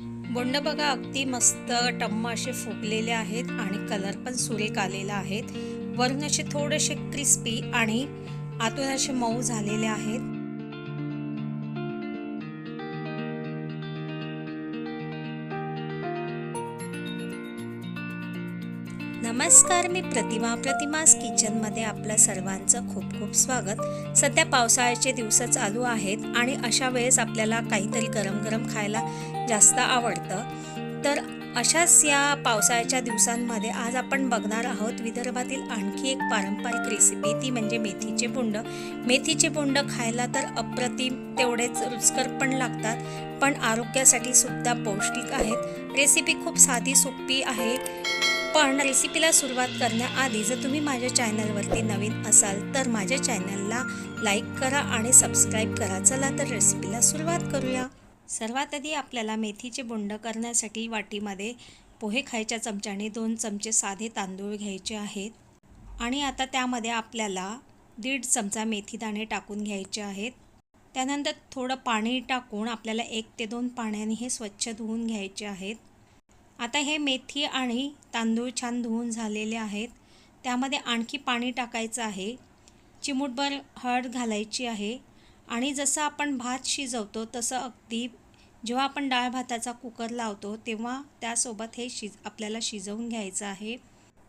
बोंड बघा अगदी मस्त टम्म असे फुगलेले आहेत आणि कलर पण सुरेख आलेला आहेत. वरून असे थोडेसे क्रिस्पी आणि आतून असे मऊ झालेले आहेत. नमस्कार मी प्रतिमा प्रतिमास किचनमध्ये आपलं सर्वांचं खूप खूप स्वागत. सध्या पावसाळ्याचे दिवस चालू आहेत आणि अशा वेळेस आपल्याला काहीतरी गरम गरम खायला जास्त आवडतं. तर अशाच या पावसाळ्याच्या दिवसांमध्ये आज आपण बघणार आहोत विदर्भातील आणखी एक पारंपरिक रेसिपी ती म्हणजे मेथीचे बोंड मेथीचे बोंड खायला तर अप्रतिम तेवढेच रुचकर पण लागतात पण आरोग्यासाठी सुद्धा पौष्टिक आहेत. रेसिपी खूप साधी सोपी आहे. पण रेसिपीला सुरुवात करण्याआधी जर तुम्ही माझ्या चॅनलवरती नवीन असाल तर माझ्या चॅनलला लाईक करा आणि सबस्क्राईब करा. चला तर रेसिपीला सुरुवात करूया. सर्वात आधी आपल्याला मेथीचे बोंड करण्यासाठी वाटीमध्ये पोहे खायच्या चमच्याने दोन चमचे साधे तांदूळ घ्यायचे आहेत. आणि आता त्यामध्ये आपल्याला दीड चमचा मेथीदाणे टाकून घ्यायचे आहेत. त्यानंतर थोडं पाणी टाकून आपल्याला एक ते दोन पाण्याने हे स्वच्छ धुवून घ्यायचे आहेत. आता हे मेथी आणि तांदूळ छान धुवून झालेले आहेत. त्यामध्ये आणखी पाणी टाकायचं आहे. चिमूटभर हळद घालायची आहे. आणि जसं आपण भात शिजवतो तसं अगदी जेव्हा आपण डाळ भाताचा कुकर लावतो तेव्हा त्यासोबत हे शिज आपल्याला शिजवून घ्यायचं आहे.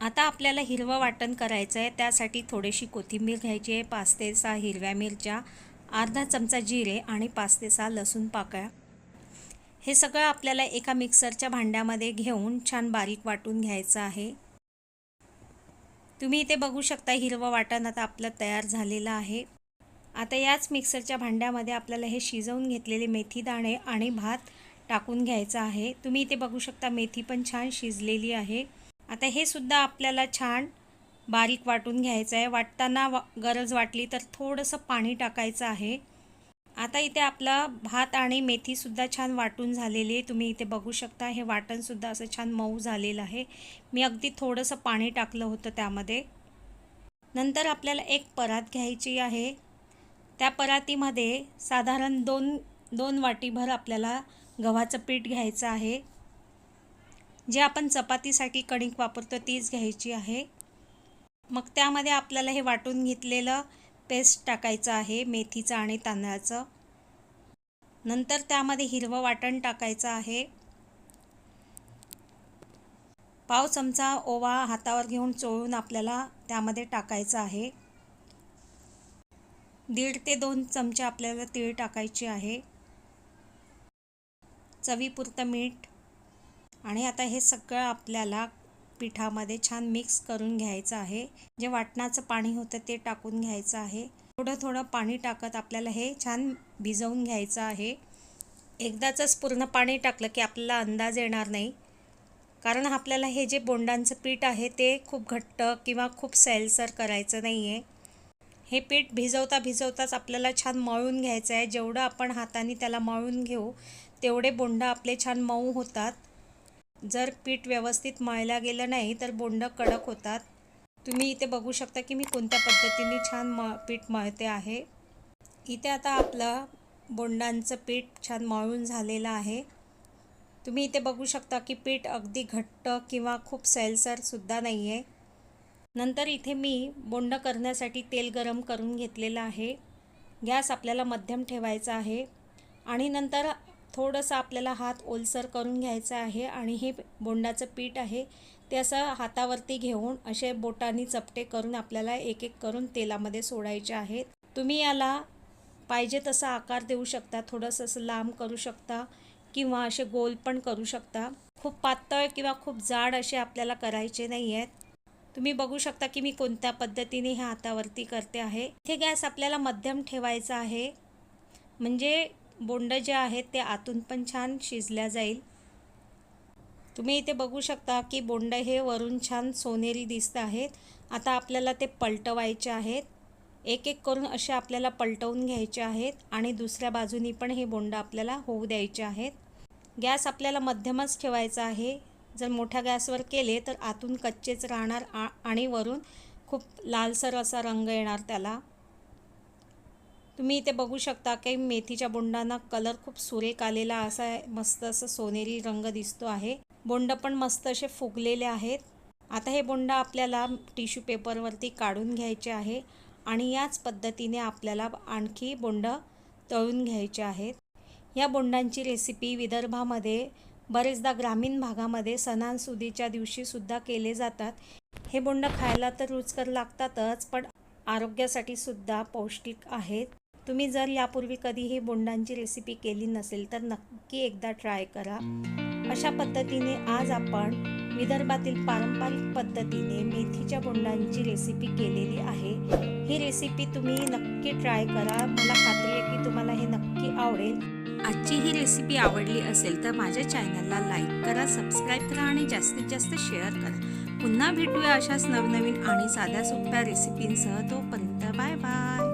आता आपल्याला हिरवं वाटण करायचं आहे त्यासाठी थोडीशी कोथिंबीर घ्यायची आहे पाच ते सहा हिरव्या मिरच्या अर्धा चमचा जिरे आणि पाच ते सहा लसूण पाकळ्या. हे सगळं आपल्याला एका मिक्सरच्या भांड्यामध्ये घेऊन छान बारीक वाटून घ्यायचं आहे. तुम्ही इथे बघू शकता हिरवं वाटण आता आपलं तयार झालेलं आहे. आता याच मिक्सरच्या भांड्यामध्ये आपल्याला हे शिजवून घेतलेले मेथी दाणे आणि भात टाकून घ्यायचं आहे. तुम्ही इथे बघू शकता मेथी पण छान शिजलेली आहे. आता हे सुद्धा आपल्याला छान बारीक वाटून घ्यायचं आहे. वाटताना वा गरज वाटली तर थोडंसं पाणी टाकायचं आहे. आता इथे आपला भात आणि मेथीसुद्धा छान वाटून झालेली आहे. तुम्ही इथे बघू शकता हे वाटणसुद्धा असं छान मऊ झालेलं आहे. मी अगदी थोडंसं पाणी टाकलं होतं त्यामध्ये. नंतर आपल्याला एक परात घ्यायची आहे. त्या परातीमध्ये साधारण दोन दोन वाटीभर आपल्याला गव्हाचं पीठ घ्यायचं आहे. जे आपण चपातीसाठी कणिक वापरतो तीच घ्यायची आहे. मग त्यामध्ये आपल्याला हे वाटून घेतलेलं पेस्ट टाकायचं आहे मेथीचं आणि तांदळाचं. नंतर त्यामध्ये हिरवं वाटण टाकायचं आहे. पाव चमचा ओवा हातावर घेऊन चोळून आपल्याला त्यामध्ये टाकायचं आहे. दीड ते दोन चमचे आपल्याला तीळ टाकायचे आहे. चवीपुरतं मीठ आणि आता हे सगळं आपल्याला पिठामध्ये छान मिक्स करून घ्यायचं आहे. जे वाटणाचं पाणी होतं ते टाकून घ्यायचं आहे. थोडं थोडं पाणी टाकत आपल्याला हे छान भिजवून घ्यायचं आहे. एकदाचंच पूर्ण पाणी टाकलं की आपल्याला अंदाज येणार नाही. कारण आपल्याला हे जे बोंडांचं पीठ आहे ते खूप घट्ट किंवा खूप सैलसर करायचं नाही आहे हे पीठ भिजवता भिजवताच आपल्याला छान मळून घ्यायचं आहे. जेवढं आपण हाताने त्याला मळून घेऊ तेवढे बोंड आपले छान मऊ होतात. जर पीठ व्यवस्थित मळल्या गेलं नाही तर बोंड कडक होतात. तुम्ही इथे बघू शकता की मी कोणत्या पद्धतीने छान म पीठ मळते आहे. इथे आता आपलं बोंडांचं पीठ छान मळून झालेलं आहे. तुम्ही इथे बघू शकता की पीठ अगदी घट्ट किंवा खूप सैलसरसुद्धा नाही आहे नंतर इथे मी बोंड करण्यासाठी तेल गरम करून घेतलेलं आहे. गॅस आपल्याला मध्यम ठेवायचा आहे. आणि नंतर थोडंसं आपल्याला हात ओलसर करून घ्यायचा आहे आणि हे बोंडाचं पीठ आहे ते असं हातावरती घेऊन असे बोटांनी चपटे करून आपल्याला एक एक करून तेलामध्ये सोडायचे आहेत. तुम्ही याला पाहिजे तसा आकार देऊ शकता थोडंसं असं लांब करू शकता किंवा असे गोल पण करू शकता. खूप पातळ किंवा खूप जाड असे आपल्याला करायचे नाही आहेत. तुम्ही बघू शकता की मी कोणत्या पद्धतीने हे हातावरती करते आहे. इथे गॅस आपल्याला मध्यम ठेवायचा आहे. म्हणजे बोंड जे आहेत ते आतून पण छान शिजल्या जाईल. तुम्ही इथे बघू शकता की बोंड हे वरून छान सोनेरी दिसत आहेत. आता आपल्याला ते पलटवायचे आहेत. एक एक करून असे आपल्याला पलटवून घ्यायचे आहेत आणि दुसऱ्या बाजूनी पण हे बोंड आपल्याला होऊ द्यायचे आहेत. गॅस आपल्याला मध्यमच ठेवायचा आहे. जर मोठ्या गॅसवर केले तर आतून कच्चेच राहणार आणि वरून खूप लालसर असा रंग येणार त्याला. तुम्ही इथे बघू शकता की मेथीच्या बोंडांना कलर खूप सुरेख आलेला असा आहे. मस्त असं सोनेरी रंग दिसतो आहे. बोंड पण मस्त असे फुगलेले आहेत. आता हे बोंड आपल्याला टिश्यू पेपरवरती काढून घ्यायचे आहे आणि याच पद्धतीने आपल्याला आणखी बोंड तळून घ्यायचे आहेत. या बोंडांची रेसिपी विदर्भामध्ये बरेचदा ग्रामीण भागामध्ये सणांसुदीच्या दिवशीसुद्धा केले जातात. हे बोंड खायला तर रुचकर लागतातच पण आरोग्यासाठी सुद्धा पौष्टिक आहेत. तुम्ही जर यापूर्वी कधीही बोंडांची रेसिपी केली नसेल तर नक्की एकदा ट्राय करा. अशा पद्धतीने आज आपण विदर्भातील पारंपरिक पद्धतीने मेथीच्या बोंडांची रेसिपी केलेली आहे. ही रेसिपी तुम्ही नक्की ट्राय करा. मला खात्री आहे की तुम्हाला हे नक्की आवडेल. आजची ही रेसिपी आवडली असेल तर माझ्या चॅनलला लाईक करा सबस्क्राईब करा आणि जास्तीत जास्त शेअर करा. पुन्हा भेटूया अशाच नवनवीन आणि साध्या सोप्या रेसिपींसह तोपर्यंत बाय बाय